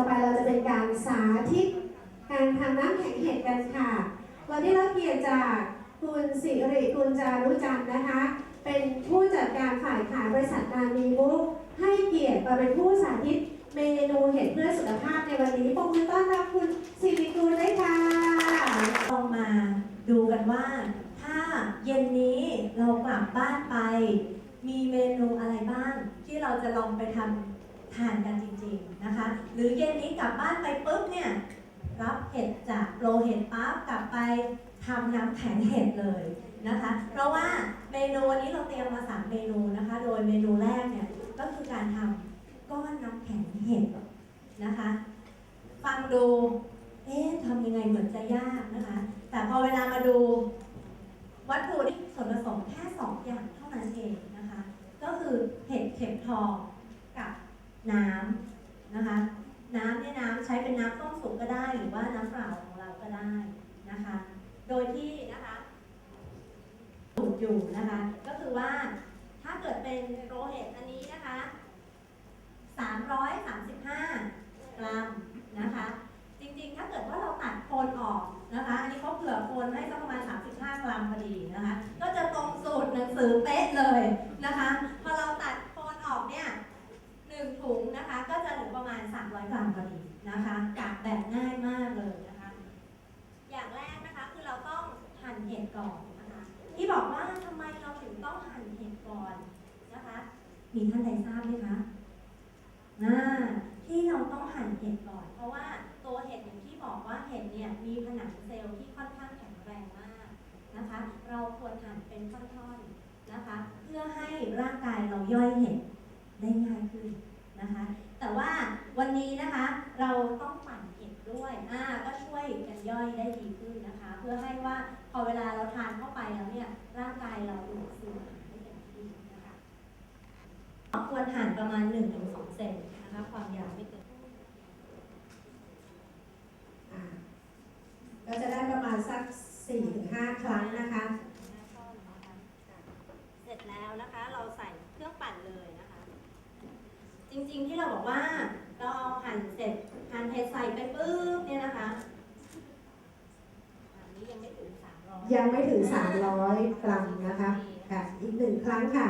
ต่อไปเราจะเป็นการสาธิต การทำน้ำแข็งเห็ดกันค่ะวันนี้เราเกียรติจากคุณสิริกุลจารุจันทร์นะคะ เป็นผู้จัดการฝ่ายขายบริษัทนามีมุกให้เกียรติมาเป็นผู้สาธิตเมนูเห็ดเพื่อสุขภาพในวันนี้ปรบมือต้อนรับคุณสิริกุลด้วยค่ะลองมาดูกันว่า ถ้าเย็นนี้เรากลับบ้านไป มีเมนูอะไรบ้าง ที่เราจะลองไปทำทานกัน ริงๆนะคะ หรือเย็นนี้กลับบ้านไปปุ๊บเนี่ยรับเห็ดจากโปรเห็ดปั๊บกลับไปทำน้ำแข็งเห็ดเลยนะคะ เพราะว่าเมนูวันนี้เราเตรียมมาสามเมนูนะคะ โดยเมนูแรกเนี่ยก็คือการทำก้อนน้ำแข็งเห็ดนะคะ ฟังดูเอ๊ะทำยังไงเหมือนจะยากนะคะ แต่พอเวลามาดูวัตถุดิบส่วนผสมแค่สองอย่างเท่านั้นเองนะคะ ก็คือเห็ดเข็มทอง น้ำนะคะ น้ำเนี่ยน้ำใช้เป็นน้ำต้มสุกก็ได้ หรือว่าน้ำเปล่าของเราก็ได้นะคะ โดยที่นะคะสูตรอยู่นะคะ ก็คือว่าถ้าเกิดเป็นโรเห็ดอันนี้นะคะ 335 กรัมนะคะ จริงๆ ถ้าเกิดว่าเราตัดโคนออกนะคะ อันนี้เขาเผื่อโคนให้สักประมาณ 35 กรัมพอดีนะคะ ก็จะตรงสูตรหนังสือเป๊ะเลยนะคะ นะคะกะแบบง่ายมากเลยนะคะ อย่างแรกนะคะคือเราต้องหั่นเห็ดก่อนนะคะ ที่บอกว่าทำไมเราถึงต้องหั่นเห็ดก่อนนะคะ มีท่านใดทราบไหมคะอ่าที่เราต้องหั่นเห็ดก่อน เพราะว่าตัวเห็ดอย่างที่บอกว่าเห็ดเนี่ยมีผนังเซลล์ที่ค่อนข้างแข็งแรงมากนะคะ เราควรหั่นเป็นท่อนๆนะคะ เพื่อให้ร่างกายเราย่อยเห็ดได้ง่ายขึ้นนะคะ แต่ว่าวันนี้นะคะ เราต้องปั่นเห็ดด้วยอ่าก็ช่วยกันย่อยได้ดีขึ้นนะคะ เพื่อให้ว่าพอเวลาเราทานเข้าไปแล้วเนี่ยร่างกายเราดูดซึมอาหารได้เต็มที่นะคะควรหั่นประมาณ 1-2 เซนนะคะความยาวไม่เกินอ่าก็จะได้ประมาณสัก 4-5 ครั้งนะคะ เสร็จแล้วนะคะเราใส่เครื่องปั่นเลยนะคะ จริงๆที่เราบอกว่า เราเอาหั่นเสร็จหั่นเห็ดใส่ไปปุ๊บเนี่ยนะคะอันนี้ยังไม่ถึง300ยังไม่ถึง 300 กรัมนะคะค่ะอีกหนึ่งครั้งค่ะ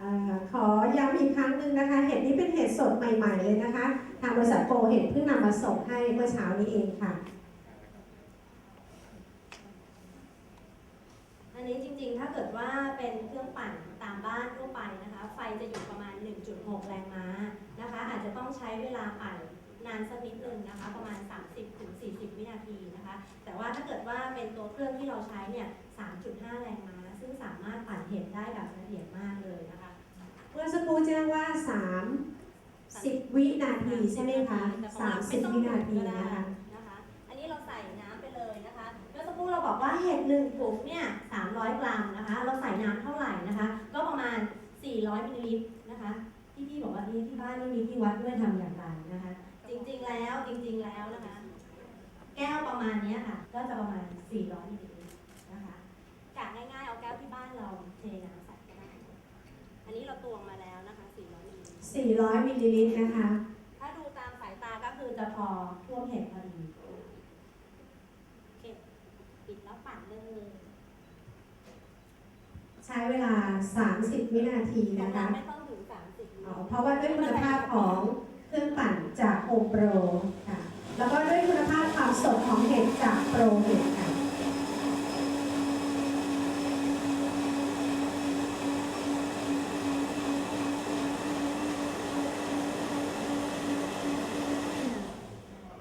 อ่าขอย้ำอีกครั้งหนึ่งนะคะ เห็ดนี้เป็นเห็ดสดใหม่ๆเลยนะคะ ทางบริษัทโปรเห็ดเพิ่งนำมาส่งให้เมื่อเช้านี้เองค่ะ อันนี้จริงๆ ถ้าเกิดว่า เป็นเครื่องปั่นตามบ้านทั่วไปนะคะ ไฟจะอยู่ประมาณ 1.6 แรงม้านะคะ อาจจะต้องใช้เวลาปั่นนานสักนิดนึงนะคะ ประมาณ 30-40 วินาทีนะคะ แต่ว่าถ้าเกิดว่าเป็นตัวเครื่องที่เราใช้เนี่ย 3.5 แรงม้า ซึ่งสามารถปั่นเห็ดได้แบบละเอียดมากเลยนะคะ เมื่อสักครู่แจ้งว่า30วินาทีใช่ไหมคะ 30 วินาทีนะคะ รู่เราบอกว่าเห็ดหนึ่งถุงเนี่ย300 กรัมนะคะ เราใส่น้ำเท่าไหร่นะคะ ก็ประมาณ 400มิลลิลิตรนะคะ ที่พี่บอกว่านี่ที่บ้านไม่มีที่วัดด้วยทำอย่างไรนะคะ จริงๆแล้วจริงๆแล้วนะคะ แก้วประมาณเนี้ยค่ะ ก็จะประมาณ 400มิลลิลิตรนะคะกะง่ายๆเอาแก้วที่บ้านเราเทน้ำใส่ก็ได้อันนี้เราตวงมาแล้วนะคะ 400มิลลิลิตร400มิลลิลิตรนะคะ ถ้าดูตามสายตาก็คือจะพอท่วมเห็ดพอดีโอเคปิดแล้วปั่นเลย ใช้เวลา 30 วินาทีของนะคะเราไม่ต้องถึงสามสิบอ๋อเพราะว่าด้วยคุณภาพของเครื่องปั่นจากโอโปรค่ะ แล้วก็ด้วยคุณภาพความสดของเห็ดจากโปรเห็ดค่ะ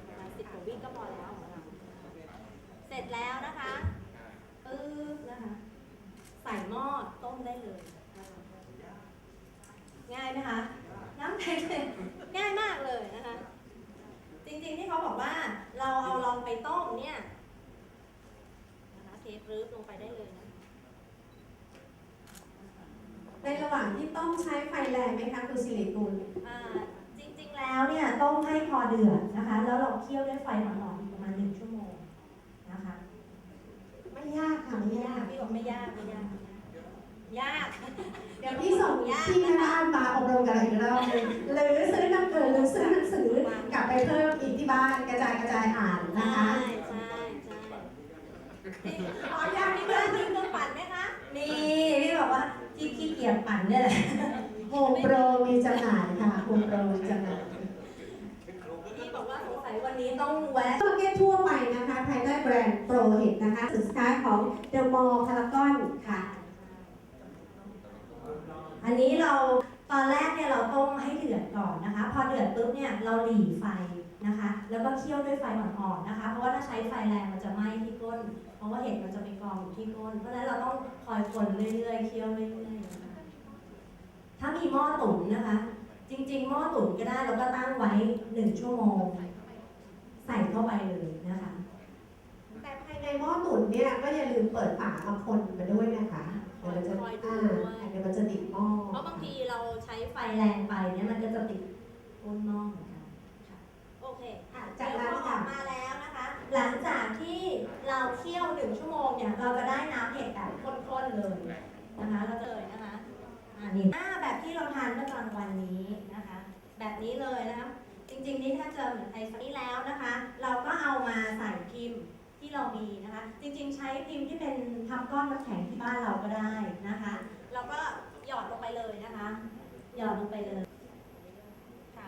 ประมาณสิบกว่าวิก็พอแล้วของเราเสร็จแล้วนะคะปึ๊บนะคะ ใส่หม้อต้มได้เลยนะคะง่ายไหมคะ น้ำแข็งง่ายมากเลยนะคะ จริงๆที่เขาบอกว่าเราเอาลองไป ต้มเนี่ยนะคะเทปรื้บลงไปได้เลยนะในระหว่างที่ต้มใช้ไฟแรงไหมคะคุณสิริกุลอ่าจริงๆแล้วเนี่ยต้มให้พอเดือดนะคะ แล้วเราเคี่ยวด้วยไฟอ่อนๆอีกประมาณหนึ่งชั่วโมงนะคะ ไม่ยากค่ะไม่ยากพี่บอกไม่ยากไม่ยากไม่ยากยาก เดี๋ยวพี่ส่งที่แม่บ้านมาอบรมกันอีกรอบหนึงหรือซื้อหนังเออหรือซื้อหนังสือกลับไปเพิ่มอีกที่บ้านกระจายกระจายอ่านนะใช่คะใช่ใช่อ๋อยากมีเพื่อนมีเครื่องปั่นไหมคะมีพี่บอกว่าที่ขี้เกียจปั่นเนี่ยแหละโฮมโปรมีจำหน่ายค่ะโฮมโปรมีจำหน่ายพี่บอกว่าสงสัยวันนี้ต้องแวะมาร์เก็ตทั่วไปนะคะภายใต้แบรนด์โปรเห็นนะคะสินค้าของเดอะมอลล์พารากอนค่ะ อันนี้เราตอนแรกเนี่ยเราต้มให้เดือดก่อนนะคะ พอเดือดปุ๊บเนี่ยเราหลีไฟนะคะ แล้วก็เคี่ยวด้วยไฟอ่อนๆนะคะ เพราะว่าถ้าใช้ไฟแรงมันจะไหม้ที่ก้น เพราะว่าเห็ดมันจะไปกองอยู่ที่ก้น เพราะฉะนั้นเราต้องคอยคนเรื่อยๆเคี่ยวเรื่อยๆนะคะถ้ามีหม้อตุ๋นนะคะ จริงๆหม้อตุ๋นก็ได้เราก็ตั้งไว้หนึ่งชั่วโมง ใส่เข้าไปเลยนะคะ แต่ภายในหม้อตุ๋นเนี่ยก็อย่าลืมเปิดฝามาคนมาด้วยนะคะ เดี๋ยวมันจะคอยดูอ่าด้วยเดี๋ยวมันจะติดหม้อเพราะบางทีเราใช้ไฟแรงไปเนี่ยมันก็จะติดก้นหม้อเหมือนกันค่ะโอเคอะจาจากกนั้นั้นนออค่ะกมาแล้วนะคะ หลังจากที่เราเคี่ยวหนึ่งชั่วโมงเนี่ยเราจะได้น้ำเห็ดแบบข้นๆเลยนะคะเราจะเลยนะคะอ่านี่อ่าแบบที่เราทานเมื่อกลางวันนี้นะคะ แบบนี้เลยนะคะจริงๆนี่ถ้าเจอเหมือนไอซ์นี้แล้วนะคะ เราก็เอามาใส่พิมพ์ ที่เรามีนะคะ จริงๆ ใช้พิมพ์ที่เป็นทำก้อนน้ำแข็งที่บ้านเราก็ได้นะคะ เราก็หยอดลงไปเลยนะคะ หยอดลงไปเลยค่ะ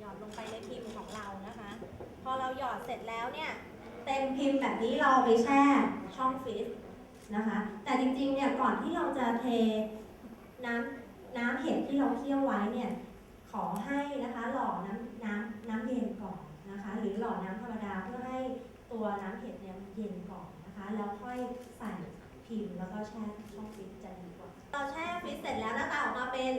หยอดลงไปในพิมพ์ของเรานะคะ พอเราหยอดเสร็จแล้วเนี่ยเต็มพิมพ์แบบนี้เราไปแช่ช่องฟรีซนะคะ แต่จริงๆเนี่ยก่อนที่เราจะเทน้ำน้ำเห็ดที่เราเคี่ยวไว้เนี่ยขอให้นะคะหล่อน้ำน้ำน้ำเย็นก่อน นะคะ หรือหล่อน้ำธรรมดาเพื่อให้ตัวน้ำเห็ดเนี่ยมันเย็นก่อนนะคะ แล้วค่อยใส่พิมพ์แล้วก็แช่ช่องฟรีซจะดีกว่าเราแช่ฟรีซเสร็จแล้วหน้าตาออกมาเป็น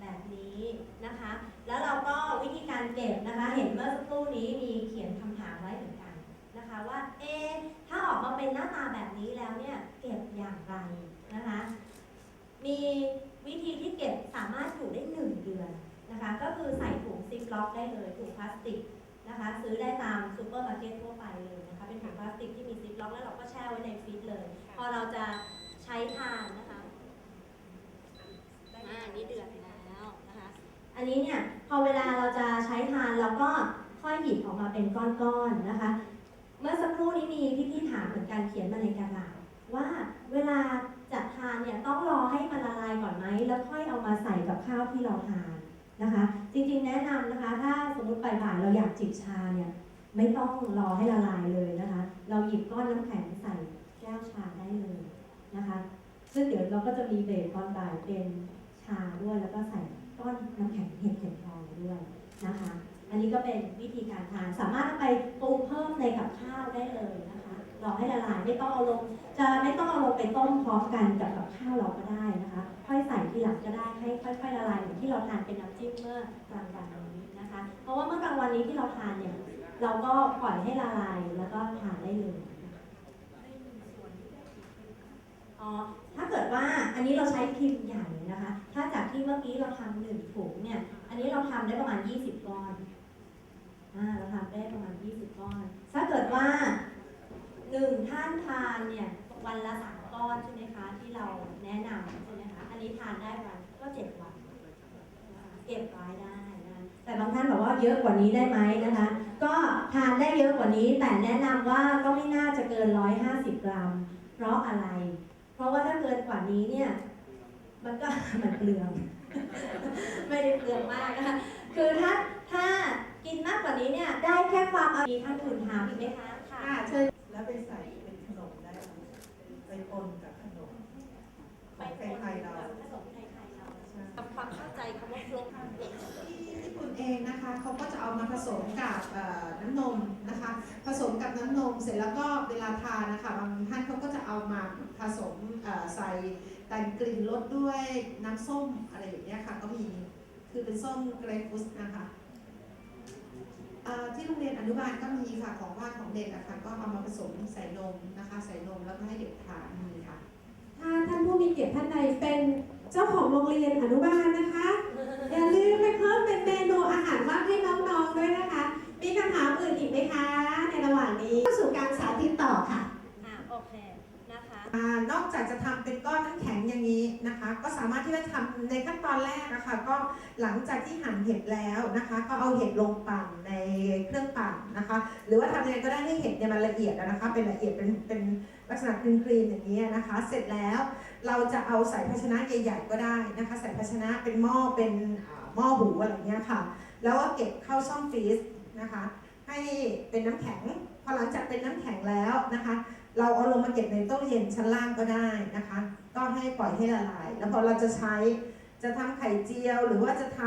แบบนี้นะคะ แล้วเราก็วิธีการเก็บนะคะ เห็นเมื่อสักครู่นี้มีเขียนคำถามไว้เหมือนกันนะคะว่าเอถ้าออกมาเป็นหน้าตาแบบนี้แล้วเนี่ยเก็บอย่างไรนะคะ มีวิธีที่เก็บสามารถอยู่ได้หนึ่งเดือนนะคะ ก็คือใส่ถุงซิปล็อกได้เลยถุงพลาสติก นะคะ ซื้อได้ตามซูเปอร์มาร์เก็ตทั่วไปเลยนะคะ เป็นถุงพลาสติกที่มีซิปล็อกแล้วเราก็แช่ไว้ในฟรีซเลย พอเราจะใช้ทานนะคะอ่านี่เดือดแล้วนะคะ อันนี้เนี่ยพอเวลาเราจะใช้ทานเราก็ค่อยหยิบออกมาเป็นก้อนๆนะคะ เมื่อสักครู่นี้มีพี่ๆถามเหมือนกันเขียนมาในกระดาษว่าเวลาจะทานเนี่ยต้องรอให้มันละลายก่อนไหมแล้วค่อยเอามาใส่กับข้าวที่เราทาน นะคะ จริงๆแนะนำนะคะ ถ้าสมมติบ่ายๆเราอยากจิบชาเนี่ยไม่ต้องรอให้ละลายเลยนะคะ เราหยิบก้อนน้ำแข็งใส่แก้วชาได้เลยนะคะ ซึ่งเดี๋ยวเราก็จะมีเบรกตอนบ่ายเป็นชาด้วยแล้วก็ใส่ก้อนน้ำแข็งเห็ดเข็มทองด้วยนะคะ อันนี้ก็เป็นวิธีการทานสามารถไปปรุงเพิ่มในกับข้าวได้เลยนะคะ รอให้ละลายไม่ต้องเอาลง จะไม่ต้องเอาลงไปต้มพร้อมกันกับกับข้าวเราก็ได้นะคะ ค่อยใส่ทีหลังก็ได้ให้ค่อยๆละลายเหมือนที่เราทานเป็นน้ำจิ้มเมื่อกลางวันนี้นะคะ เพราะว่าเมื่อกลางวันนี้ที่เราทานเนี่ยเราก็ปล่อยให้ละลายแล้วก็ทานได้เลยอ๋อถ้าเกิดว่าอันนี้เราใช้พิมพ์ใหญ่นะคะ ถ้าจากที่เมื่อกี้เราทำหนึ่งถุงเนี่ย อันนี้เราทำได้ประมาณ 20 ก้อนอ่าเราทำได้ประมาณ 20 ก้อน ถ้าเกิดว่า หนึ่งท่านทานเนี่ยวันละสามก้อนใช่ไหมคะ ที่เราแนะนำใช่ไหมคะอันนี้ทานได้วันก็เจ็ดวันนะคะเก็บไว้ได้นะคะแต่บางท่านบอกว่าเยอะกว่านี้ได้ไหมนะคะ ก็ทานได้เยอะกว่านี้ แต่แนะนำว่าก็ไม่น่าจะเกิน150กรัม เพราะอะไร เพราะว่าถ้าเกินกว่านี้เนี่ยมันก็มันเปลืองไม่ได้เปลืองมากนะคะคือถ้าถ้ากินมากกว่านี้เนี่ยได้แค่ความอร่อยมีท่านอื่นถามอีกไหมคะค่ะค่ะเชิญ แล้วไปใส่เป็นขนมได้ไปปนกับขนมไปของไทยๆเรา ผสมไทยๆเราทำความเข้าใจคำว่าครบเด็ก ที่ญี่ปุ่นเองนะคะเขาก็จะเอามาผสมกับเอ่อน้ำนมนะคะ ผสมกับน้ำนมเสร็จแล้วก็เวลาทานนะคะบางท่านเขาก็จะเอามาผสมเอ่อใส่แต่งกลิ่นรสด้วยน้ำส้มอะไรอย่างเงี้ยค่ะก็มีคือเป็นส้มเกรฟฟุสนะคะ ที่โรงเรียนอนุบาลก็มีค่ะของว่านของเด็กนะคะก็เอามาผสมใส่นมนะคะใส่นมแล้วก็ให้เด็กทานมีค่ะ ถ้าท่านผู้มีเกียรติท่านใดเป็นเจ้าของโรงเรียนอนุบาลนะคะ อย่าลืมไปเพิ่มเป็นเมนูอาหารว่างให้น้องๆด้วยนะคะ มีคำถามอื่นอีกไหมคะ ในระหว่างนี้เข้าสู่การสาธิตต่อค่ะอ่าโอเค นะคะอ่านอกจากจะทำเป็นก้อนน้ำแข็งอย่างนี้นะคะ ก็สามารถที่จะทำในขั้นตอนแรกนะคะก็หลังจากที่หั่นเห็ดแล้วนะคะ ก็เอาเห็ดลงปั่นในเครื่องปั่นนะคะ หรือว่าทำยังไงก็ได้ให้เห็ดเนี่ยมันละเอียดนะคะ เป็นละเอียดเป็นเป็นลักษณะครีมๆอย่างนี้นะคะ เสร็จแล้วเราจะเอาใส่ภาชนะใหญ่ๆก็ได้นะคะ ใส่ภาชนะเป็นหม้อเป็นหม้อหูอะไรเงี้ยค่ะ แล้วก็เก็บเข้าช่องฟรีซนะคะ ให้เป็นน้ำแข็งพอหลังจากเป็นน้ำแข็งแล้วนะคะ เราเอาลงมาเก็บในตู้เย็นชั้นล่างก็ได้นะคะ ก็ให้ปล่อยให้ละลาย แล้วพอเราจะใช้จะทำไข่เจียว หรือว่าจะท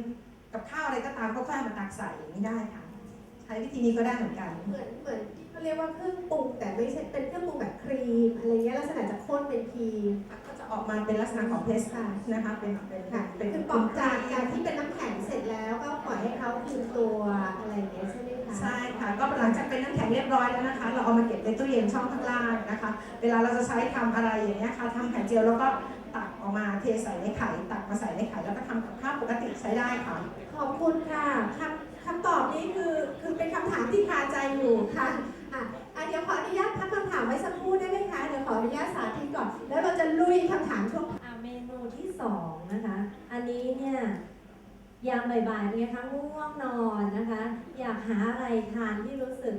ำกับข้าวอะไรก็ตามก็ค่อยเอามาตักใส่อย่างนี้ได้ค่ะ ใช้วิธีนี้ก็ได้เหมือนกัน เหมือนเหมือนที่เขาเรียกว่าเครื่องปรุงแต่ไม่ใช่เป็นเครื่องปรุงแบบครีมอะไรเงี้ยลักษณะจะข้นเป็นครีมก็จะออกมาเป็นลักษณะของเพสค่ะนะคะเป็นเป็นค่ะเป็นคือปอกจากการที่เป็นน้ำแข็งเสร็จแล้วก็ปล่อยให้เขาคืนตัวอะไรอย่างเงี้ยใช่ไหมคะ ใช่ค่ะก็หลังจากเป็นน้ำแข็งเรียบร้อยแล้วนะคะ เราเอามาเก็บในตู้เย็นช่องข้างล่างนะคะ เวลาเราจะใช้ทำอะไรอย่างเงี้ยค่ะทำไข่เจียวแล้วก็ตักออกมาเทใส่ในไข่ตักมาใส่ในไข่แล้วก็ทำกับข้าวปกติใช้ได้ค่ะ ขอบคุณค่ะคำคำตอบนี้คือคือเป็นคำถามที่คาใจอยู่ค่ะอะอะเดี๋ยวขออนุญาตพักคำถามไว้สักครู่ได้ไหมคะเดี๋ยวขออนุญาตสาธิตก่อน แล้วเราจะลุยคำถามช่วงอะเมนูที่สองนะคะ อันนี้เนี่ย ยามบ่ายๆเป็นไงคะง่วงนอนนะคะ อยากหาอะไรทานที่รู้สึก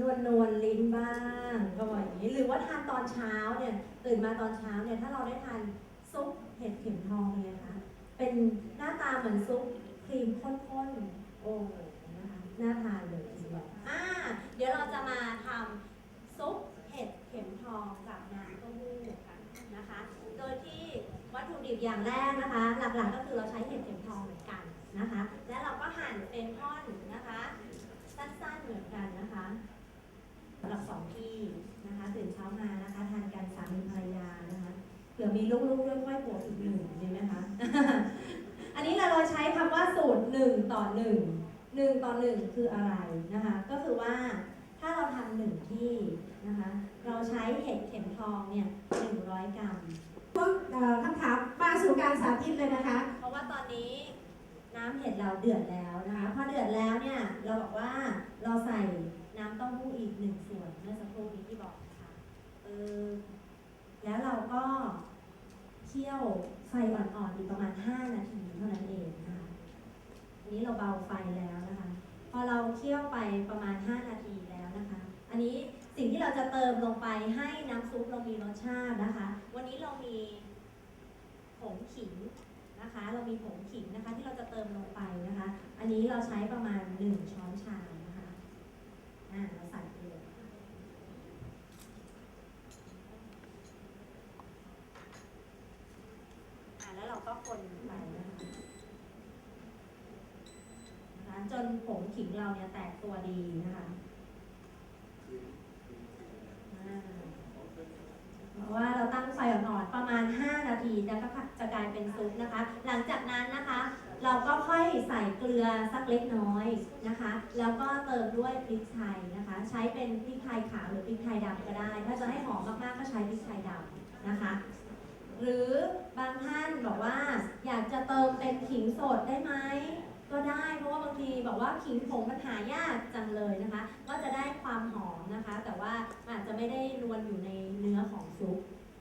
นวลนวลลิ้นบ้างก็บอกอย่างนี้ หรือว่าทานตอนเช้าเนี่ยตื่นมาตอนเช้าเนี่ยถ้าเราได้ทานซุปเห็ดเข็มทองเป็นไงคะเป็นหน้าตาเหมือนซุปครีมข้นๆโอ้นะคะน่าทานเลยทีเดียอ่าเดี๋ยวเราจะมาทำซุปเห็ดเข็มทองกับน้ำเต้าหู้กันนะคะ โดยที่วัตถุดิบอย่างแรกนะคะ หลักๆก็คือเราใช้เห็ดเข็ม นกันนะคะ และเราก็หั่นเป็นท่อนนะคะ สั้นๆเหมือนกันนะคะสำหรับสองที่นะคะตื่นเช้ามานะคะทานกันสามีภรรยานะคะเผื่อมีลูกๆด้วยค่อยบวกอีกหนึ่งดีไหมคะ อันนี้เราใช้คำว่าสูตรหนึ่งต่อหนึ่งหนึ่งต่อหนึ่งคืออะไรนะคะ ก็คือว่าถ้าเราทำหนึ่งที่นะคะ เราใช้เห็ดเข็มทองเนี่ยหนึ่งร้อยกรัมเอ่อคำถามมาสู่การสาธิตเลยนะคะ เพราะว่าตอนนี้ น้ำเห็ดเราเดือดแล้วนะคะ พอเดือดแล้วเนี่ย เราบอกว่าเราใส่น้ำเต้าหู้อีกหนึ่งส่วนเมื่อสักครู่นี้ที่บอกนะคะเออแล้วเราก็เคี่ยวไฟอ่อนๆอีกประมาณ 5 นาทีเท่านั้นเองนะคะอันนี้เราเบาไฟแล้วนะคะ พอเราเคี่ยวไปประมาณ 5 นาทีแล้วนะคะ อันนี้สิ่งที่เราจะเติมลงไปให้น้ำซุปเรามีรสชาตินะคะ วันนี้เรามีผงขิง นะคะ เรามีผงขิงนะคะที่เราจะเติมลงไปนะคะ อันนี้เราใช้ประมาณ 1 ช้อนชานะคะอ่าเราใส่ไปเลยอ่าแล้วเราก็คนไปนะคะนะคะจนผงขิงเราเนี่ยแตกตัวดีนะคะเพราะว่าเราตั้งไฟอ่อนๆประมาณ 5 นาทีแล้วก็จะ กลายเป็นซุปนะคะ หลังจากนั้นนะคะ เราก็ค่อยใส่เกลือสักเล็กน้อยนะคะ แล้วก็เติมด้วยพริกไทยนะคะ ใช้เป็นพริกไทยขาวหรือพริกไทยดำก็ได้ ถ้าจะให้หอมมากๆก็ใช้พริกไทยดำนะคะ หรือบางท่านบอกว่าอยากจะเติมเป็นขิงสดได้ไหมก็ได้เพราะว่าบางทีบอกว่าขิงผงมันหายากจังเลยนะคะ ก็จะได้ความหอมนะคะ แต่ว่าอาจจะไม่ได้รวนอยู่ในเนื้อของซุป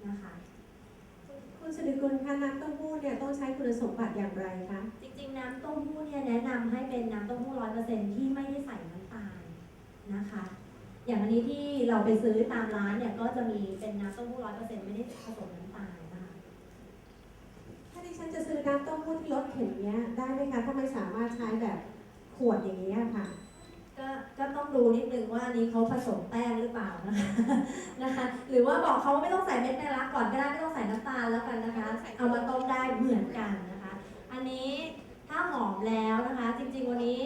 นะคะ คุณสิริกุลคะน้ำเต้าหู้เนี่ยต้องใช้คุณ สมบัติอย่างไรคะ จริง ๆ น้ำเต้าหู้เนี่ยแนะนำให้เป็นน้ำเต้าหู้ร้อยเปอร์เซ็นที่ไม่ได้ใส่น้ำตาลนะคะ อย่างอันนี้ที่เราไปซื้อตามร้านเนี่ยก็จะมีเป็นน้ำเต้าหู้ร้อยเปอร์เซ็นไม่ได้ผสมน้ำตาลนะคะถ้าดิฉันจะซื้อน้ำเต้าหู้ที่รถเข็นเนี้ยได้ไหมคะถ้าไม่สามารถใช้แบบขวดอย่างนี้ยค่ะ ก็ก็ต้องดูนิดนึงว่าอันนี้เขาผสมแป้งหรือเปล่านะคะ นะคะ หรือว่าบอกเขาว่าไม่ต้องใส่เม็ดแมงลักก่อนก็ได้ไม่ต้องใส่น้ำตาลแล้วกันนะคะ เอามาต้มได้เหมือนกันนะคะ อันนี้ถ้าหอมแล้วนะคะ จริงๆวันนี้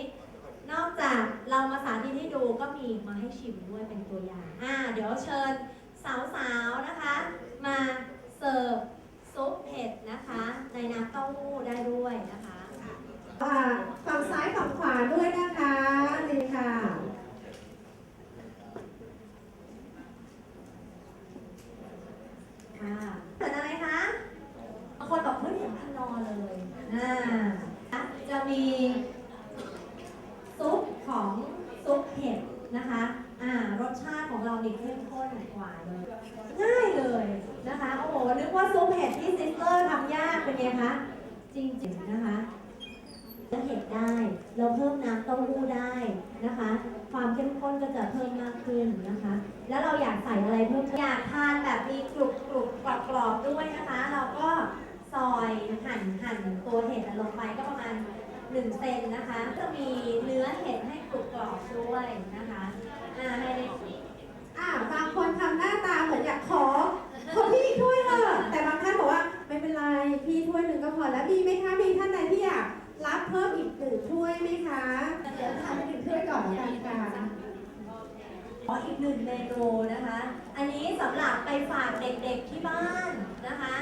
นอกจากเรามาสาธิตให้ดูก็มีมา ให้ชิมด้วยเป็นตัวอย่างอ่าเดี๋ยวเชิญสาวๆนะคะ มาเสิร์ฟซุปเผ็ดนะคะ ในน้ำเต้าหู้ได้ด้วยนะคะอ่าฝั่งซ้ายฝั่งขวาด้วยนะคะนี่ค่ะค่ะเกิดอะไรคะบางคนบอกเฮ้ยอยากทานอเลยอ่าจะมีซุปของซุปารสชาติของเรานี่เข้มข้นกว่าเลยง่ายเลยนะคะ โอ้โห นึกว่าซุปเห็ดที่ซิสเตอร์ทำยากเป็นไงคะ จริงๆนะคะแล้วเห็ดได้ เราเพิ่มน้ำเต้าหู้ได้นะคะ ความเข้มข้นก็จะเพิ่มมากขึ้นนะคะ แล้วเราอยากใส่อะไรเพิ่มอยากทานแบบมีกรุบกรุบกรอบกรอบด้วยนะคะ เราก็ซอยหั่นหั่นตัวเห็ดลงไปก็ประมาณ1เซนนะคะ จะมีเนื้อเห็ดให้กรุบกรอบด้วยนะคะ อ่าให้ได้ อ่าบางคนทำหน้าตาเหมือนอยากขอ ขอพี่อีกถ้วยเถอะแต่บางท่านบอกว่าไม่เป็นไร พี่ถ้วยหนึ่งก็พอแล้วมีไหมคะ มีท่านใดที่อยากรับเพิ่มอีกหนึ่งถ้วยไหมคะ เดี๋ยวทำให้หนึ่งถ้วยก่อนแล้วกันค่ะขออีกหนึ่งเมนูนะคะ อันนี้สำหรับไปฝากเด็กๆที่บ้านนะคะ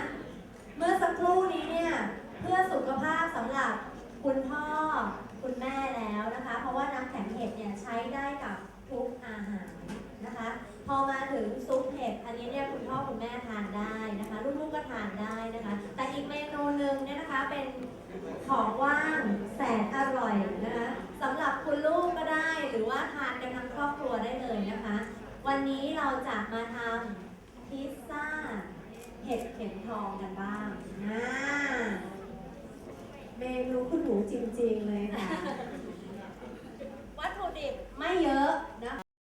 เมื่อสักครู่นี้เนี่ยเพื่อสุขภาพสำหรับคุณพ่อคุณแม่แล้วนะคะ เพราะว่าน้ำแข็งเห็ดเนี่ยใช้ได้กับทุกอาหารนะคะ พอมาถึงซุปเห็ดอันนี้เนี่ยคุณพ่อคุณแม่ทานได้นะคะ ลูกๆก็ทานได้นะคะ แต่อีกเมนูหนึ่ง เนี่ยนะคะเป็นของว่างแสนอร่อยนะคะสำหรับคุณลูกก็ได้หรือว่าทานกันทั้งครอบครัวได้เลยนะคะ วันนี้เราจะมาทำพิซซ่าเห็ดเข็มทองกันบ้างอ่าเมนูคุณหนูจริงๆเลยค่ะ วัตถุดิบไม่เยอะนะคะ